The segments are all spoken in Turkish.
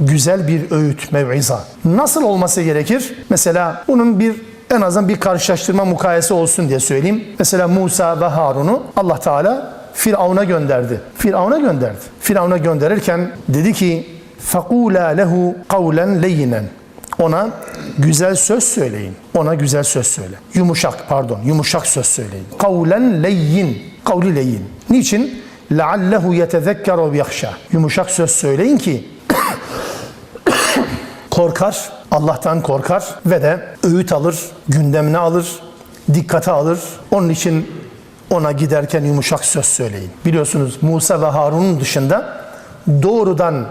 güzel bir öğüt, mev'iza. Nasıl olması gerekir? Mesela bunun bir en azından bir karşılaştırma mukayese olsun diye söyleyeyim. Mesela Musa ve Harun'u Allah Teala Firavun'a gönderdi. Firavun'a gönderdi. Firavun'a gönderirken dedi ki فَقُولَا لَهُ قَوْلًا لَيِّنًا Ona güzel söz söyleyin. Ona güzel söz söyle. Yumuşak pardon, yumuşak söz söyleyin. Kavlen leyyin. Kavli leyin. Niçin? لَعَلَّهُ يَتَذَكَّرُ وَيَخْشَى Yumuşak söz söyleyin ki korkar, Allah'tan korkar ve de öğüt alır, gündemine alır, dikkate alır. Onun için ona giderken yumuşak söz söyleyin. Biliyorsunuz Musa ve Harun'un dışında doğrudan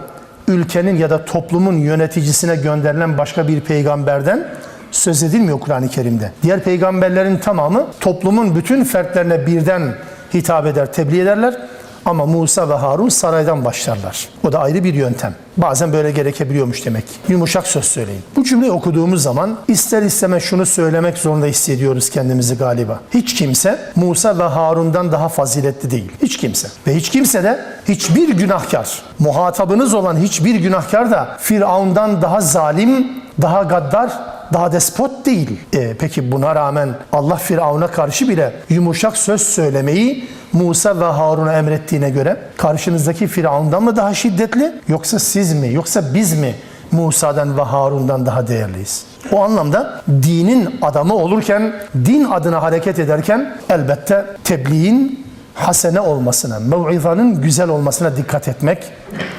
ülkenin ya da toplumun yöneticisine gönderilen başka bir peygamberden söz edilmiyor Kur'an-ı Kerim'de. Diğer peygamberlerin tamamı toplumun bütün fertlerine birden hitap eder, tebliğ ederler. Ama Musa ve Harun saraydan başlarlar. O da ayrı bir yöntem. Bazen böyle gerekebiliyormuş demek. Yumuşak söz söyleyin. Bu cümleyi okuduğumuz zaman ister istemez şunu söylemek zorunda hissediyoruz kendimizi galiba. Hiç kimse Musa ve Harun'dan daha faziletli değil. Hiç kimse. Ve hiç kimse de hiçbir günahkar, muhatabınız olan hiçbir günahkar da Firavun'dan daha zalim, daha gaddar, daha despot değil. E, peki buna rağmen Allah Firavun'a karşı bile yumuşak söz söylemeyi Musa ve Harun'a emrettiğine göre karşınızdaki Firavun'dan mı daha şiddetli yoksa siz mi yoksa biz mi Musa'dan ve Harun'dan daha değerliyiz? O anlamda dinin adamı olurken, din adına hareket ederken elbette tebliğin hasene olmasına, mev'izanın güzel olmasına dikkat etmek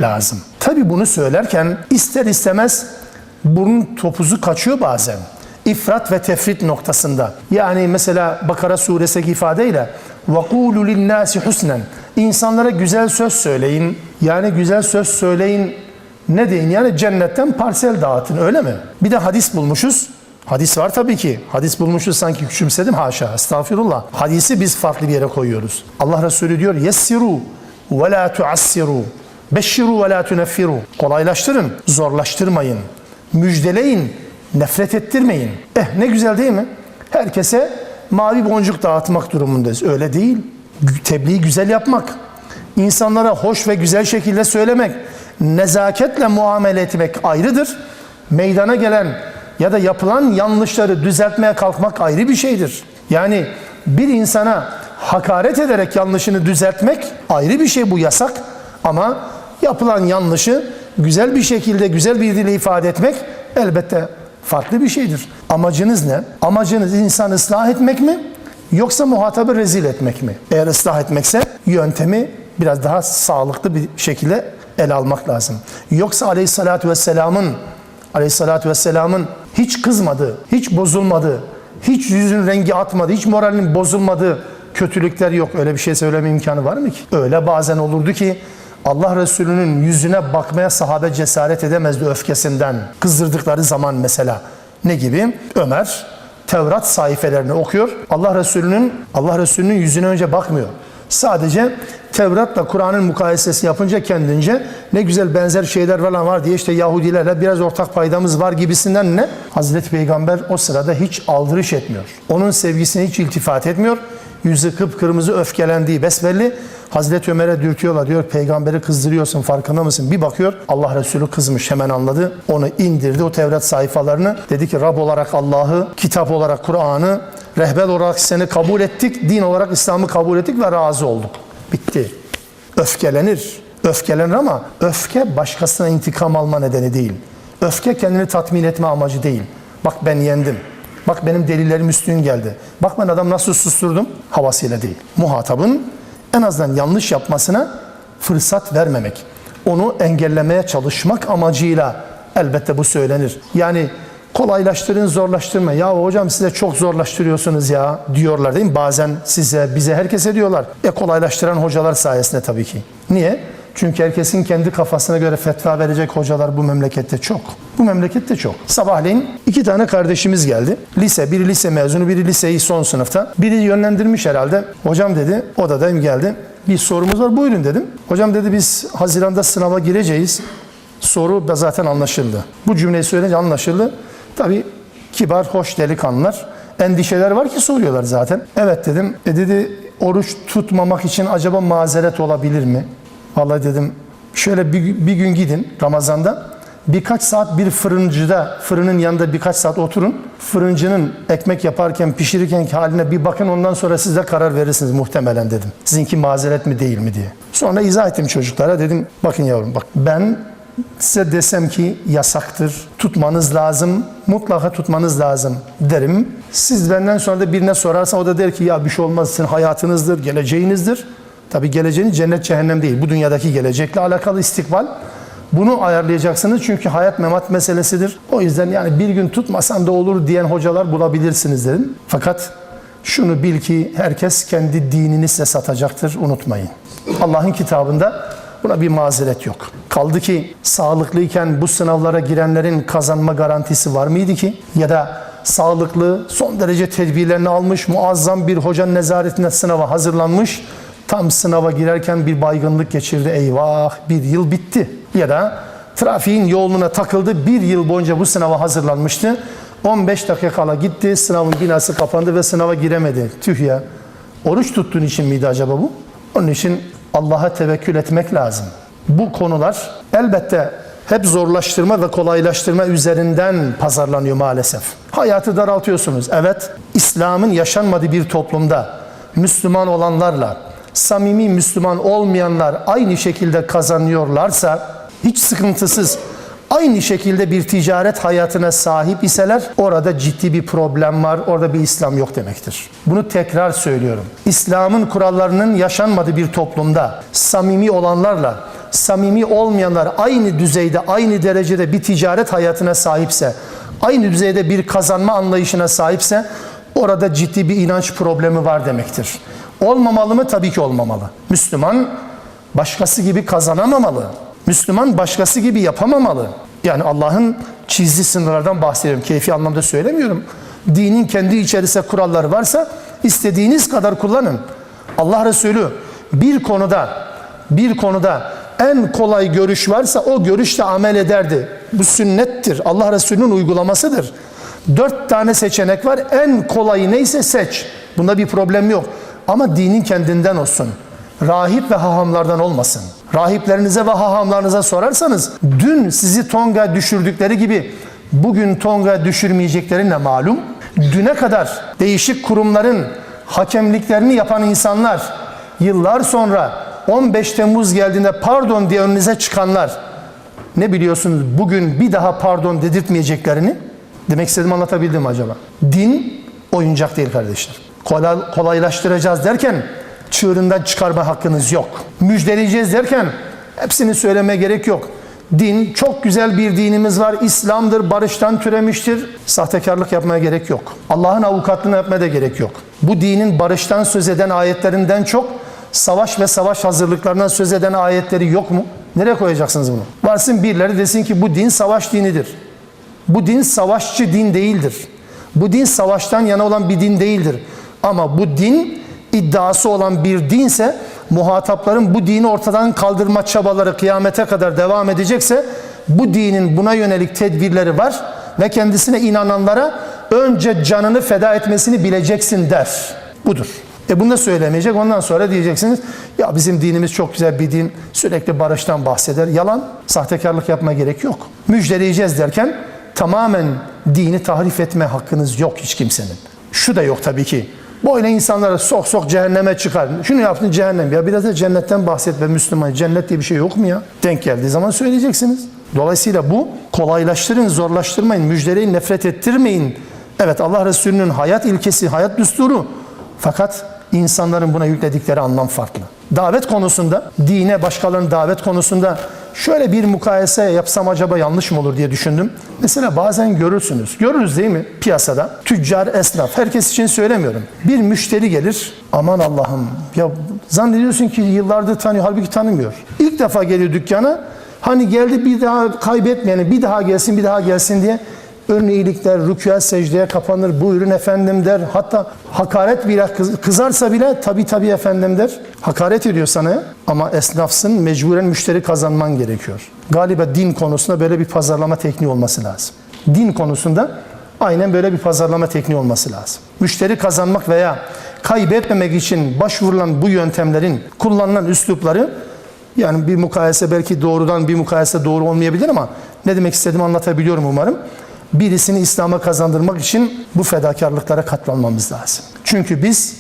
lazım. Tabi bunu söylerken ister istemez bunun topuzu kaçıyor bazen. İfrat ve tefrit noktasında. Yani mesela Bakara suresindeki ifadeyle وَقُولُ لِلنَّاسِ حُسْنًا İnsanlara güzel söz söyleyin. Yani güzel söz söyleyin ne deyin? Yani cennetten parsel dağıtın öyle mi? Bir de hadis bulmuşuz. Hadis var tabii ki. Hadis bulmuşuz sanki küçümsedim haşa. Estağfirullah. Hadisi biz farklı bir yere koyuyoruz. Allah Resulü diyor yessiru ve la tuassiru. Beşşiru ve la tuneffiru. Kolaylaştırın, zorlaştırmayın. Müjdeleyin, nefret ettirmeyin. Eh ne güzel değil mi? Herkese mavi boncuk dağıtmak durumundayız. Öyle değil. Tebliği güzel yapmak. İnsanlara hoş ve güzel şekilde söylemek, nezaketle muamele etmek ayrıdır. Meydana gelen ya da yapılan yanlışları düzeltmeye kalkmak ayrı bir şeydir. Yani bir insana hakaret ederek yanlışını düzeltmek ayrı bir şey bu yasak. Ama yapılan yanlışı güzel bir şekilde, güzel bir dille ifade etmek elbette farklı bir şeydir. Amacınız ne? Amacınız insan ıslah etmek mi? Yoksa muhatabı rezil etmek mi? Eğer ıslah etmekse yöntemi biraz daha sağlıklı bir şekilde ele almak lazım. Yoksa aleyhissalatü vesselamın aleyhissalatü vesselamın hiç kızmadığı, hiç bozulmadığı, hiç yüzün rengi atmadı, hiç moralinin bozulmadığı kötülükler yok. Öyle bir şey söyleme imkanı var mı ki? Öyle bazen olurdu ki Allah Resulü'nün yüzüne bakmaya sahabe cesaret edemezdi öfkesinden. Kızdırdıkları zaman mesela. Ne gibi? Ömer Tevrat sayfelerini okuyor. Allah Resulü'nün Allah Resulü'nün yüzüne önce bakmıyor. Sadece Tevrat'la Kur'an'ın mukayesesi yapınca kendince ne güzel benzer şeyler falan var diye işte Yahudilerle biraz ortak paydamız var gibisinden ne? Hazreti Peygamber o sırada hiç aldırış etmiyor. Onun sevgisine hiç iltifat etmiyor. Yüzü kıpkırmızı öfkelendiği besbelli. Hazreti Ömer'e dürtüyorlar diyor peygamberi kızdırıyorsun farkında mısın? Bir bakıyor Allah Resulü kızmış hemen anladı. Onu indirdi o Tevrat sayfalarını. Dedi ki Rab olarak Allah'ı, kitap olarak Kur'an'ı, rehber olarak seni kabul ettik, din olarak İslam'ı kabul ettik ve razı olduk. Bitti. Öfkelenir. Öfkelenir ama öfke başkasına intikam alma nedeni değil. Öfke kendini tatmin etme amacı değil. Bak ben yendim. Bak benim delillerim üstün geldi. Bak ben adam nasıl susturdum? Havasıyla değil. Muhatabın en azından yanlış yapmasına fırsat vermemek. Onu engellemeye çalışmak amacıyla elbette bu söylenir. Yani kolaylaştırın, zorlaştırma. Ya hocam size çok zorlaştırıyorsunuz ya diyorlar değil mi? Bazen size, bize, herkese diyorlar. E kolaylaştıran hocalar sayesinde tabii ki. Niye? Çünkü herkesin kendi kafasına göre fetva verecek hocalar bu memlekette çok. Bu memlekette çok. Sabahleyin iki tane kardeşimiz geldi. Lise, biri lise mezunu, biri liseyi son sınıfta. Biri yönlendirmiş herhalde. Hocam dedi, odadayım geldi. Bir sorumuz var, buyurun dedim. Hocam dedi biz Haziran'da sınava gireceğiz. Soru da zaten anlaşıldı. Bu cümleyi söyleyince anlaşıldı. Tabii kibar, hoş delikanlılar. Endişeler var ki soruyorlar zaten. Evet dedim. E dedi oruç tutmamak için acaba mazeret olabilir mi? Vallahi dedim şöyle bir, bir gün gidin Ramazan'da birkaç saat bir fırıncıda, fırının yanında birkaç saat oturun. Fırıncının ekmek yaparken, pişirirken haline bir bakın ondan sonra siz de karar verirsiniz muhtemelen dedim. Sizinki mazeret mi değil mi diye. Sonra izah ettim çocuklara dedim bakın yavrum bak ben size desem ki yasaktır, tutmanız lazım, mutlaka tutmanız lazım derim. Siz benden sonra da birine sorarsa o da der ki ya bir şey olmaz sizin hayatınızdır, geleceğinizdir. Tabi geleceğiniz cennet cehennem değil. Bu dünyadaki gelecekle alakalı istikbal. Bunu ayarlayacaksınız çünkü hayat memat meselesidir. O yüzden yani bir gün tutmasam da olur diyen hocalar bulabilirsiniz dedim. Fakat şunu bil ki herkes kendi dinini size satacaktır unutmayın. Allah'ın kitabında buna bir mazeret yok. Kaldı ki sağlıklıyken bu sınavlara girenlerin kazanma garantisi var mıydı ki? Ya da sağlıklı, son derece tedbirlerini almış, muazzam bir hocanın nezaretinde sınava hazırlanmış, tam sınava girerken bir baygınlık geçirdi. Eyvah bir yıl bitti. Ya da trafiğin yoğunluğuna takıldı, bir yıl boyunca bu sınava hazırlanmıştı. 15 dakika kala gitti, sınavın binası kapandı ve sınava giremedi. Tüh ya. Oruç tuttuğun için miydi acaba bu? Onun için Allah'a tevekkül etmek lazım. Bu konular elbette hep zorlaştırma ve kolaylaştırma üzerinden pazarlanıyor maalesef. Hayatı daraltıyorsunuz. Evet, İslam'ın yaşanmadığı bir toplumda Müslüman olanlarla samimi Müslüman olmayanlar aynı şekilde kazanıyorlarsa hiç sıkıntısız aynı şekilde bir ticaret hayatına sahip iseler orada ciddi bir problem var. Orada bir İslam yok demektir. Bunu tekrar söylüyorum. İslam'ın kurallarının yaşanmadığı bir toplumda samimi olanlarla samimi olmayanlar aynı düzeyde, aynı derecede bir ticaret hayatına sahipse, aynı düzeyde bir kazanma anlayışına sahipse orada ciddi bir inanç problemi var demektir. Olmamalı mı? Tabii ki olmamalı. Müslüman başkası gibi kazanamamalı. Müslüman başkası gibi yapamamalı. Yani Allah'ın çizdiği sınırlardan bahsediyorum. Keyfi anlamda söylemiyorum. Dinin kendi içerisinde kuralları varsa istediğiniz kadar kullanın. Allah Resulü bir konuda bir konuda en kolay görüş varsa o görüşle amel ederdi. Bu sünnettir. Allah Resulü'nün uygulamasıdır. Dört tane seçenek var. En kolayı neyse seç. Bunda bir problem yok. Ama dinin kendinden olsun. Rahip ve hahamlardan olmasın. Rahiplerinize ve hahamlarınıza sorarsanız dün sizi Tonga düşürdükleri gibi bugün Tonga düşürmeyecekleri ne malum? Düne kadar değişik kurumların hakemliklerini yapan insanlar yıllar sonra 15 Temmuz geldiğinde pardon diye önünüze çıkanlar ne biliyorsunuz bugün bir daha pardon dedirtmeyeceklerini demek istediğimi anlatabildim acaba? Din oyuncak değil kardeşler. Kolay, kolaylaştıracağız derken çığırından çıkarma hakkınız yok. Müjdeleyeceğiz derken hepsini söyleme gerek yok. Din çok güzel bir dinimiz var. İslam'dır, barıştan türemiştir. Sahtekarlık yapmaya gerek yok. Allah'ın avukatlığını yapmaya da gerek yok. Bu dinin barıştan söz eden ayetlerinden çok savaş ve savaş hazırlıklarından söz eden ayetleri yok mu? Nereye koyacaksınız bunu? Varsın birileri desin ki bu din savaş dinidir. Bu din savaşçı din değildir. Bu din savaştan yana olan bir din değildir. Ama bu din iddiası olan bir dinse muhatapların bu dini ortadan kaldırma çabaları kıyamete kadar devam edecekse bu dinin buna yönelik tedbirleri var ve kendisine inananlara önce canını feda etmesini bileceksin der. Budur. E bunu da söylemeyecek. Ondan sonra diyeceksiniz ya bizim dinimiz çok güzel bir din. Sürekli barıştan bahseder. Yalan. Sahtekarlık yapma gerek yok. Müjdeleyeceğiz derken tamamen dini tahrif etme hakkınız yok hiç kimsenin. Şu da yok tabii ki. Böyle insanlara sok sok cehenneme çıkar. Şunu yaptın cehennem. Ya biraz da cennetten bahset be Müslüman. Cennet diye bir şey yok mu ya? Denk geldiği zaman söyleyeceksiniz. Dolayısıyla bu kolaylaştırın, zorlaştırmayın, müjdeleyin, nefret ettirmeyin. Evet Allah Resulü'nün hayat ilkesi, hayat düsturu. Fakat insanların buna yükledikleri anlam farklı. Davet konusunda, dine başkalarının davet konusunda şöyle bir mukayese yapsam acaba yanlış mı olur diye düşündüm. Mesela bazen görürsünüz, görürüz değil mi piyasada? Tüccar, esnaf, herkes için söylemiyorum. Bir müşteri gelir, aman Allah'ım ya zannediyorsun ki yıllardır tanıyor, halbuki tanımıyor. İlk defa geliyor dükkana, hani geldi bir daha kaybetmeyeni, bir daha gelsin, bir daha gelsin diye önüne iyilikler, rükûa secdeye kapanır, buyurun efendim der. Hatta hakaret bile kızarsa bile tabi tabi efendim der. Hakaret ediyor sana ama esnafsın mecburen müşteri kazanman gerekiyor. Galiba din konusunda böyle bir pazarlama tekniği olması lazım. Din konusunda aynen böyle bir pazarlama tekniği olması lazım. Müşteri kazanmak veya kaybetmemek için başvurulan bu yöntemlerin kullanılan üslupları yani bir mukayese belki doğrudan bir mukayese doğru olmayabilir ama Ne demek istediğimi anlatabiliyorum umarım. Birisini İslam'a kazandırmak için bu fedakarlıklara katlanmamız lazım. Çünkü biz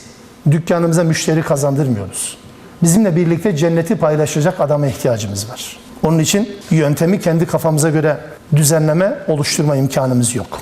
dükkanımıza müşteri kazandırmıyoruz. Bizimle birlikte cenneti paylaşacak adama ihtiyacımız var. Onun için yöntemi kendi kafamıza göre düzenleme, oluşturma imkanımız yok.